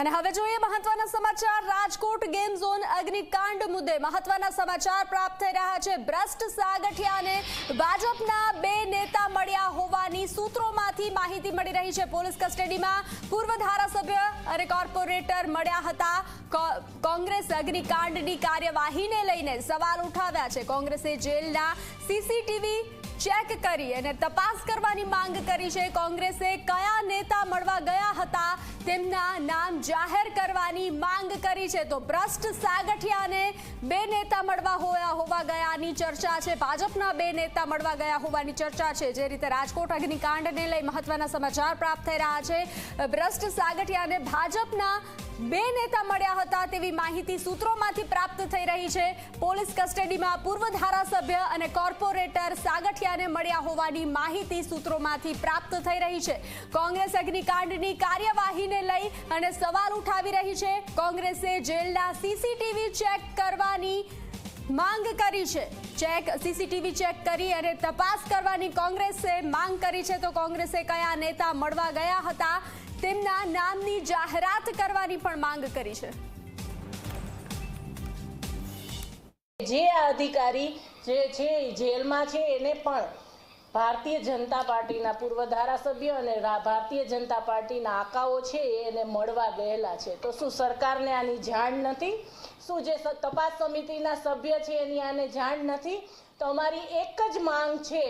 અને હવે જોઈએ મહત્વના સમાચાર. રાજકોટ ગેમ ઝોન અગ્નિકાંડ મુદ્દે મહત્વના સમાચાર પ્રાપ્ત થઈ રહ્યા છે. ભ્રષ્ટ સાગઠિયાને ભાજપના બે નેતા મળ્યા હોવાની સૂત્રોમાંથી માહિતી મળી રહી છે. પોલીસ કસ્ટડીમાં પૂર્વ ધારાસભ્ય અને કોર્પોરેટર મળ્યા હતા. કોંગ્રેસ અગ્નિકાંડની કાર્યવાહીને લઈને સવાલ ઉઠાવ્યા છે. કોંગ્રેસે જેલના સીસીટીવી ચેક કરી અને તપાસ કરવાની માંગ કરી છે. કોંગ્રેસે કયા નેતા મળવા ગયા હતા તેમના નામ જાહેર કરવાની માંગ કરી છે. તો ભ્રષ્ટ સાગઠિયાને બે નેતા મળવા હોયા હોવા ગયાની ચર્ચા છે. ભાજપના બે નેતા મળવા ગયા હોવાની ચર્ચા છે. જે રીતે રાજકોટ અગ્નિકાંડને લઈ મહત્વના સમાચાર પ્રાપ્ત થઈ રહ્યા છે. ભ્રષ્ટ સાગઠિયાને ભાજપના બે નેતા મળ્યા હતા તેવી માહિતી સૂત્રોમાંથી પ્રાપ્ત થઈ રહી છે. પોલીસ કસ્ટડીમાં પૂર્વ ધારાસભ્ય અને કોર્પોરેટર સાગઠિયાને મળ્યા હોવાની માહિતી સૂત્રોમાંથી પ્રાપ્ત થઈ રહી છે. કોંગ્રેસ અગ્નિકાંડની કાર્યવાહીને લઈ અને સવાલ ઉઠાવી રહી છે. કોંગ્રેસે જેલના સીસીટીવી ચેક કરવાની માંગ કરી છે. ચેક, સીસીટીવી ચેક કરી અને તપાસ કરવાની કોંગ્રેસે માંગ કરી છે. તો કોંગ્રેસે કયા નેતા મળવા ગયા હતા? તેમના નામની જાહેરાત કરવાની પણ માંગ કરી છે. જે આ અધિકારી જે છે જેલમાં છે, એને પણ ભારતીય જનતા પાર્ટીના પૂર્વ ધારાસભ્ય અને ભારતીય જનતા પાર્ટીના આકાઓ છે એને મળવા ગયેલા છે. તો શું સરકારને આની જાણ નથી? શું જે તપાસ સમિતિના સભ્ય છે એની આને જાણ નથી? તો અમારી એક જ માંગ છે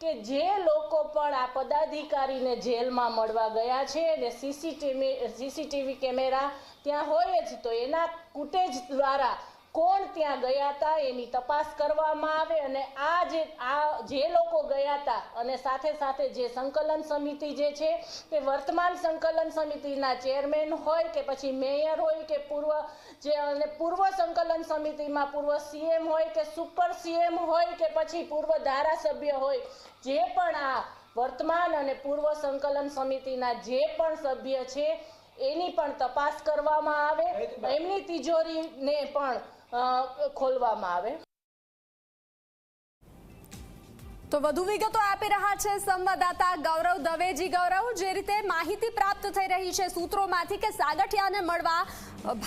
કે જે લોકો પણ આ પદાધિકારીને જેલમાં મળવા ગયા છે અને સીસીટીવી સીસીટીવી કેમેરા ત્યાં હોય જ તો એના ફૂટેજ દ્વારા કોણ ત્યાં ગયા હતા એની તપાસ કરવામાં આવે અને આ જે આ જે લોકો ગયા હતા અને સાથે સાથે જે સંકલન સમિતિ જે છે તે વર્તમાન સંકલન સમિતિના ચેરમેન હોય કે પછી મેયર હોય કે પૂર્વ જે અને પૂર્વ સંકલન સમિતિમાં પૂર્વ સીએમ હોય કે સુપર સીએમ હોય કે પછી પૂર્વ ધારાસભ્ય હોય જે પણ આ વર્તમાન અને પૂર્વ સંકલન સમિતિના જે પણ સભ્ય છે એની પણ તપાસ કરવામાં આવે. એમની તિજોરીને પણ ખોલવામાં આવે. તો વધુ વિગતો આપી રહ્યા છે સંવાદદાતા ગૌરવ દવેજી. ગૌરવ, જે રીતે માહિતી પ્રાપ્ત થઈ રહી છે સૂત્રોમાંથી કે સાગઠિયાને મળવા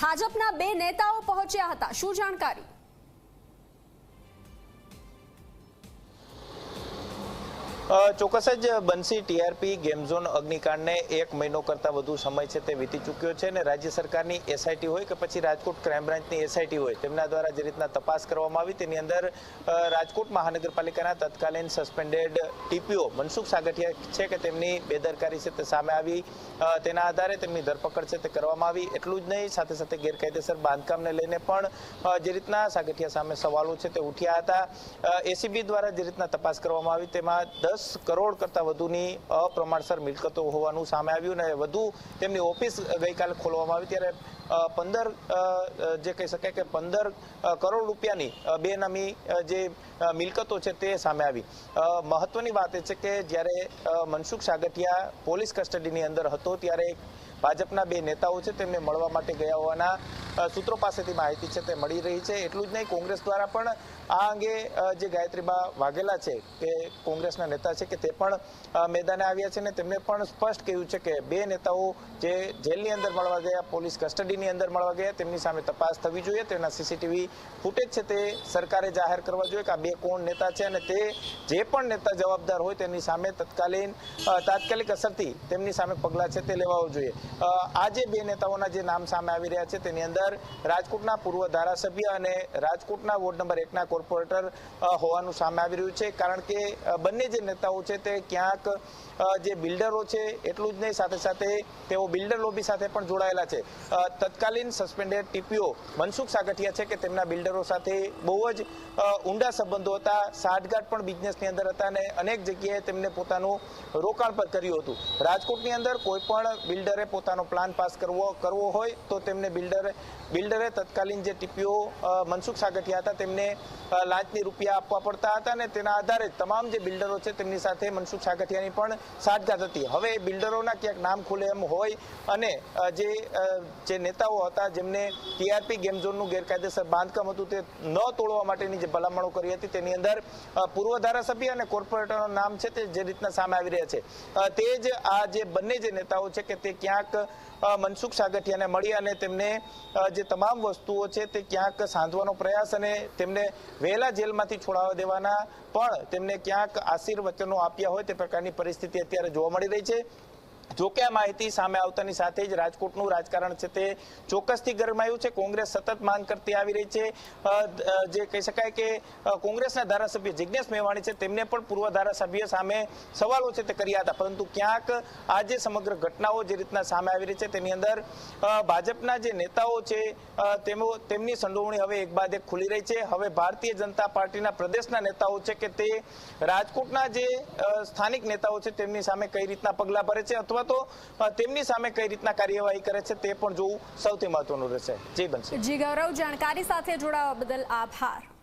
ભાજપના બે નેતાઓ પહોંચ્યા હતા. શું જાણકારી? ચોક્કસ જ બનસી ટીઆરપી ગેમ ઝોન અગ્નિકાંડને એક મહિનો કરતાં વધુ સમય છે તે વીતી ચૂક્યો છે અને રાજ્ય સરકારની એસઆઈટી હોય કે પછી રાજકોટ ક્રાઇમ બ્રાન્ચની એસઆઈટી હોય, તેમના દ્વારા જે રીતના તપાસ કરવામાં આવી, તેની અંદર રાજકોટ મહાનગરપાલિકાના તત્કાલીન સસ્પેન્ડેડ ટીપીઓ મનસુખ સાગઠિયા છે કે તેમની બેદરકારી છે તે સામે આવી તેના આધારે તેમની ધરપકડ છે તે કરવામાં આવી, એટલું જ નહીં, સાથે સાથે ગેરકાયદેસર બાંધકામને લઈને પણ જે રીતના સાગઠિયા સામે સવાલો છે તે ઉઠ્યા હતા. એસીબી દ્વારા જે રીતના તપાસ કરવામાં આવી, તેમાં દસ કરોડ કરતા વધુની અપ્રમાણસર મિલકતો હોવાનું સામે આવ્યું અને વધુ તેમની ઓફિસ ગઈકાલે ખોલવામાં આવી ત્યારે પંદર જે કહી શકાય કે પંદર કરોડ રૂપિયાની બેનામી જે મિલકતો છે તે સામે આવી. મહત્વની વાત એ છે કે જ્યારે મનસુખ સાગઠિયા પોલીસ કસ્ટડીની અંદર હતો ત્યારે ભાજપના બે નેતાઓ છે, તેમને મળવા માટે ગયા હોવાના સૂત્રો પાસેથી માહિતી છે, તે મળી રહી છે. એટલું જ નહીં, કોંગ્રેસ દ્વારા પણ આ અંગે જે ગાયત્રીબા વાઘેલા છે, કે કોંગ્રેસના નેતા છે, કે તે પણ મેદાને આવ્યા છે ને તેમણે પણ સ્પષ્ટ કહ્યું છે કે બે નેતાઓ જે જેલની અંદર મળવા ગયા, પોલીસ કસ્ટડીની અંદર મળવા ગયા, તેમની સામે તપાસ થવી જોઈએ, તેના સીસીટીવી ફૂટેજ છે તે સરકારે જાહેર કરવા જોઈએ કે આ બે કોણ નેતા છે અને તે જે પણ નેતા જવાબદાર હોય તેની સામે તત્કાલીન તાત્કાલિક અસરથી તેમની સામે પગલાં છે તે લેવા જોઈએ. અ, આ જે બે નેતાઓના જે નામ સામે આવી રહ્યા છે તેની અંદર રાજકોટના પૂર્વ ધારાસભ્ય અને રાજકોટના વોર્ડ નંબર એકના કોર્પોરેટર હોવાનું સામે આવી રહ્યું છે. કારણ કે બંને જે નેતાઓ છે તે ક્યાંક જે બિલ્ડરો છે, એટલું જ નહીં, સાથે સાથે તેઓ બિલ્ડર લોબી સાથે પણ જોડાયેલા છે. તત્કાલીન સસ્પેન્ડેડ ટીપીઓ મનસુખ સાગઠિયા છે કે તેમના બિલ્ડરો સાથે બહુ જ ઊંડા સંબંધો હતા, સાઠગાંઠ પણ બિઝનેસની અંદર હતા અને અનેક જગ્યાએ તેમને પોતાનું રોકાણ પણ કર્યું હતું. રાજકોટની અંદર કોઈ પણ બિલ્ડરે પોતાનો પ્લાન પાસ કરવો કરવો હોય તો તેમને બિલ્ડરે બિલ્ડરે તત્કાલીન જે ટીપીઓ મનસુખ સાગઠિયા હતા તેમને લાંચની રૂપિયા આપવા પડતા હતા અને તેના આધારે તમામ જે બિલ્ડરો છે તેમની સાથે મનસુખ સાગઠિયાની પણ સાઠગાંઠ હતી હવે બિલ્ડરોના ક્યાંક નામ ખુલે એમ હોય અને જે જે નેતાઓ હતા જેમને ટીઆરપી ગેમ ઝોનનું ગેરકાયદેસર બાંધકામ હતું તે ન તોડવા માટેની જે ભલામણો કરી હતી, તેની અંદર પૂર્વ ધારાસભ્ય અને કોર્પોરેટરનું નામ છે તે જે રીતના સામે આવી રહ્યા છે. તે જ આ જે બંને જે નેતાઓ છે કે તે ક્યાંક મનસુખ સાગઠિયાને મળી અને તેમને જે તમામ વસ્તુઓ છે તે ક્યાંક સાંધવાનો પ્રયાસ અને તેમને વહેલા જેલમાંથી છોડાવવા દેવાના, પણ તેમને ક્યાંક આશીર્વચનો આપ્યા હોય તે પ્રકારની પરિસ્થિતિ અત્યારે જોવા મળી રહી છે. જોકે આ માહિતી સામે આવતાની સાથે જ રાજકોટનું રાજકારણ છે તે ચોક્કસથી ગરમાયું છે. કોંગ્રેસ સતત માંગ કરતી આવી રહી છે. જે કહી શકાય કે કોંગ્રેસના ધારાસભ્ય જિજ્ઞેશ મેવાણી છે તેમને પણ પૂર્વ ધારાસભ્ય સામે સવાલો છે તે કર્યા હતા. પરંતુ ક્યાંક આ જે સમગ્ર ઘટનાઓ જે રીતના સામે આવી રહી છે તેની અંદર ભાજપના જે નેતાઓ છે તેમો તેમની સંડોવણી હવે એક બાદ એક ખુલી રહી છે. હવે ભારતીય જનતા પાર્ટીના પ્રદેશના નેતાઓ છે કે તે રાજકોટના જે સ્થાનિક નેતાઓ છે તેમની સામે કઈ રીતના પગલાં ભરે છે અથવા તો તેમની સામે કઈ રીતના કાર્યવાહી કરે છે તે પણ જોવું સૌથી મહત્વનું રહેશે. જી બનશે જી, ગૌરવ, જાણકારી સાથે જોડાવા બદલ આભાર.